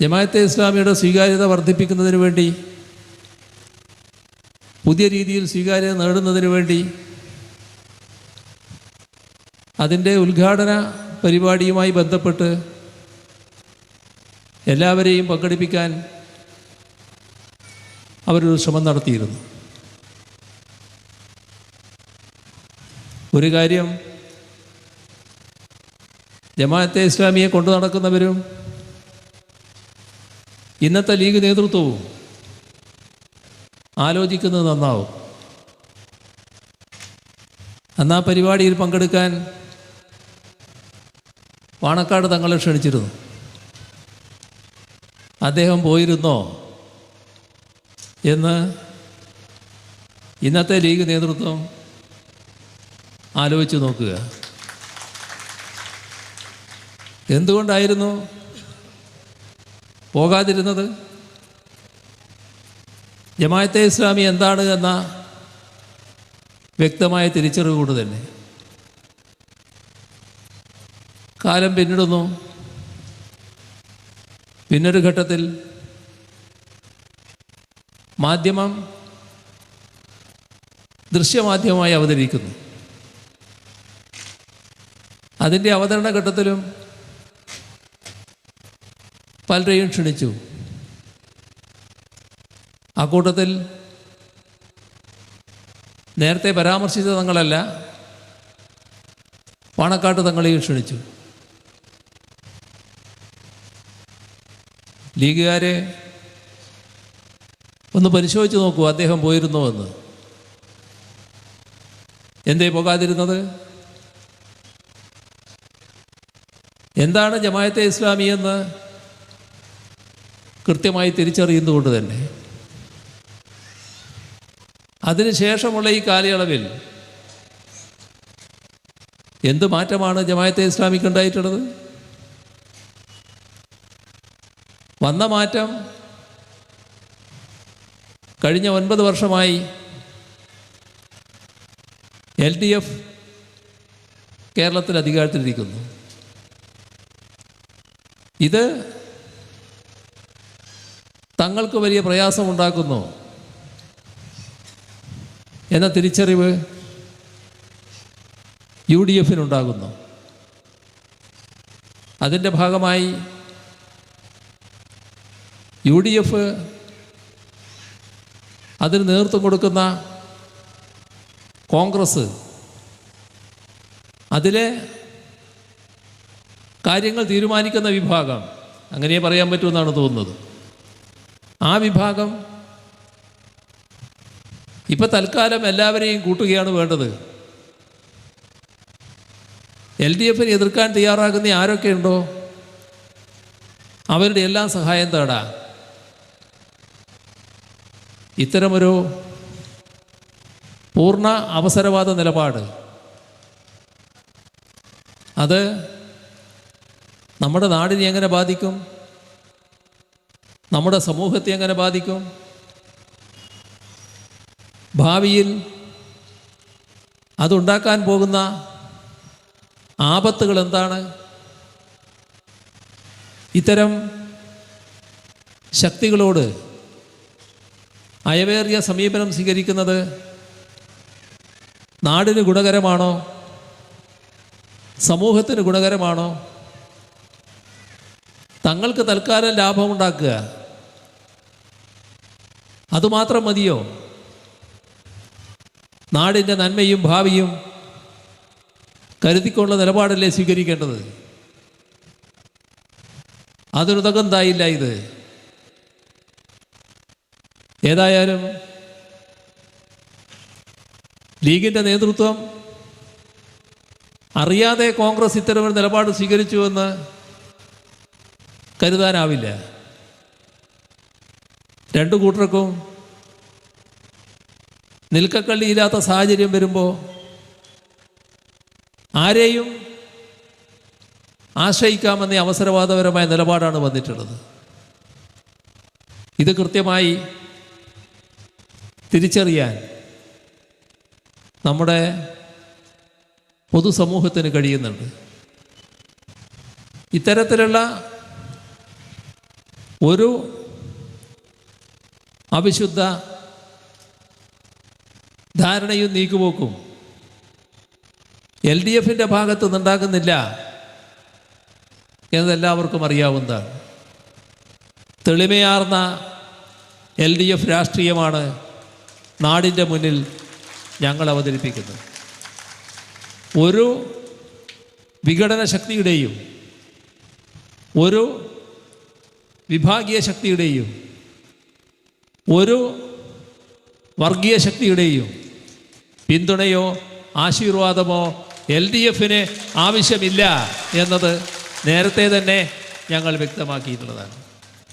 ജമാഅത്തെ ഇസ്ലാമിയുടെ സ്വീകാര്യത വർദ്ധിപ്പിക്കുന്നതിന് വേണ്ടി പുതിയ രീതിയിൽ സ്വീകാര്യത നേടുന്നതിന് വേണ്ടി അതിന്റെ ഉദ്ഘാടന പരിപാടിയുമായി ബന്ധപ്പെട്ട് എല്ലാവരെയും പങ്കെടുപ്പിക്കാൻ അവരൊരു ശ്രമം നടത്തിയിരുന്നു. ഒരു കാര്യം ജമാഅത്തെ ഇസ്ലാമിയെ കൊണ്ടു നടക്കുന്നവരും ഇന്നത്തെ ലീഗ് നേതൃത്വവും ആലോചിക്കുന്നത് നന്നാവും. അന്ന് ആ പരിപാടിയിൽ പങ്കെടുക്കാൻ പാണക്കാട് തങ്ങളെ ക്ഷണിച്ചിരുന്നു. അദ്ദേഹം പോയിരുന്നോ എന്ന് ഇന്നത്തെ ലീഗ് നേതൃത്വം ആലോചിച്ച് നോക്കുക. എന്തുകൊണ്ടായിരുന്നു പോകാതിരുന്നത്? ജമാഅത്തെ ഇസ്ലാമി എന്താണ് എന്ന വ്യക്തമായ തിരിച്ചറിവ് കൊണ്ട് തന്നെ. കാലം പിന്നിടുന്നു. പിന്നൊരു ഘട്ടത്തിൽ മാധ്യമം ദൃശ്യമാധ്യമമായി അവതരിക്കുന്നു. അതിന്റെ അവതരണ ഘട്ടത്തിലും പലരെയും ക്ഷണിച്ചു. ആ കൂട്ടത്തിൽ നേരത്തെ പരാമർശിച്ച തങ്ങളല്ല പാണക്കാട്ട് തങ്ങളെയും ക്ഷണിച്ചു. ലീഗുകാരെ ഒന്ന് പരിശോധിച്ച് നോക്കൂ അദ്ദേഹം പോയിരുന്നുവെന്ന് എന്തേ പോകാതിരുന്നത്? എന്താണ് ജമായത്തെ ഇസ്ലാമി എന്ന്? കൃത്യമായി തിരിച്ചറിയുന്നതുകൊണ്ട് തന്നെ. അതിനുശേഷമുള്ള ഈ കാലയളവിൽ എന്ത് മാറ്റമാണ് ജമായത്തെ ഇസ്ലാമിക്ക് ഉണ്ടായിട്ടുള്ളത്? വന്ന മാറ്റം കഴിഞ്ഞ ഒൻപത് വർഷമായി എൽ ഡി എഫ് കേരളത്തിൽ അധികാരത്തിലിരിക്കുന്നു. ഇത് തങ്ങൾക്ക് വലിയ പ്രയാസമുണ്ടാക്കുന്നു. എന്ന തിരിച്ചറിവ് യു ഡി എഫിനുണ്ടാകുന്നു അതിന്റെ ഭാഗമായി യു ഡി എഫ് അതിന് നേതൃത്വം കൊടുക്കുന്ന കോൺഗ്രസ് അതിലെ കാര്യങ്ങൾ തീരുമാനിക്കുന്ന വിഭാഗം. അങ്ങനെ പറയാൻ പറ്റുമെന്നാണ് തോന്നുന്നത്. ആ വിഭാഗം ഇപ്പം തൽക്കാലം എല്ലാവരെയും കൂട്ടുകയാണ് വേണ്ടത്. എൽ ഡി എഫിനെ എതിർക്കാൻ തയ്യാറാകുന്ന ആരൊക്കെയുണ്ടോ അവരുടെ എല്ലാം സഹായം തേടാ. ഇത്തരമൊരു പൂർണ അവസരവാദ നിലപാട്. അത് നമ്മുടെ നാടിനെ എങ്ങനെ ബാധിക്കും? നമ്മുടെ സമൂഹത്തെ എങ്ങനെ ബാധിക്കും? ഭാവിയിൽ അതുണ്ടാക്കാൻ പോകുന്ന ആപത്തുകൾ എന്താണ്? ഇത്തരം ശക്തികളോട് അയവേറിയ സമീപനം സ്വീകരിക്കുന്നത് നാടിന് ഗുണകരമാണോ? സമൂഹത്തിന് ഗുണകരമാണോ? തങ്ങൾക്ക് തൽക്കാലം ലാഭമുണ്ടാക്കുക. അതുമാത്രം മതിയോ? നാടിന്റെ നന്മയും ഭാവിയും കരുതിക്കൊള്ള നിലപാടല്ലേ സ്വീകരിക്കേണ്ടത്? അതിനുതകുന്നതായില്ല ഇത്. ഏതായാലും ലീഗിന്റെ നേതൃത്വം അറിയാതെ കോൺഗ്രസ് ഇത്തരമൊരു നിലപാട് സ്വീകരിച്ചുവെന്ന് കരുതാനാവില്ല. രണ്ടു കൂട്ടർക്കും നിൽക്കക്കള്ളിയില്ലാത്ത സാഹചര്യം വരുമ്പോൾ ആരെയും ആശ്രയിക്കാമെന്ന അവസരവാദപരമായ നിലപാടാണ് വന്നിട്ടുള്ളത്. ഇത് കൃത്യമായി തിരിച്ചറിയാൻ നമ്മുടെ പൊതുസമൂഹത്തിന് കഴിയുന്നുണ്ട്. ഇത്തരത്തിലുള്ള ഒരു അവിശുദ്ധ ധാരണയും നീക്കുപോക്കും. എൽ ഡി എഫിന്റെ ഭാഗത്ത് നിന്നുണ്ടാകുന്നില്ല എന്നതെല്ലാവർക്കും അറിയാവുന്നതാണ്. തെളിമയാർന്ന എൽ ഡി എഫ് രാഷ്ട്രീയമാണ് നാടിന്റെ മുന്നിൽ ഞങ്ങൾ അവതരിപ്പിക്കുന്നത്. ഒരു വിഘടന ശക്തിയുടെയും ഒരു വിഭാഗീയ ശക്തിയുടെയും ഒരു വർഗീയ ശക്തിയുടെയും പിന്തുണയോ ആശീർവാദമോ എൽ ഡി എഫിന് ആവശ്യമില്ല എന്നത് നേരത്തെ തന്നെ ഞങ്ങൾ വ്യക്തമാക്കിയിട്ടുള്ളതാണ്.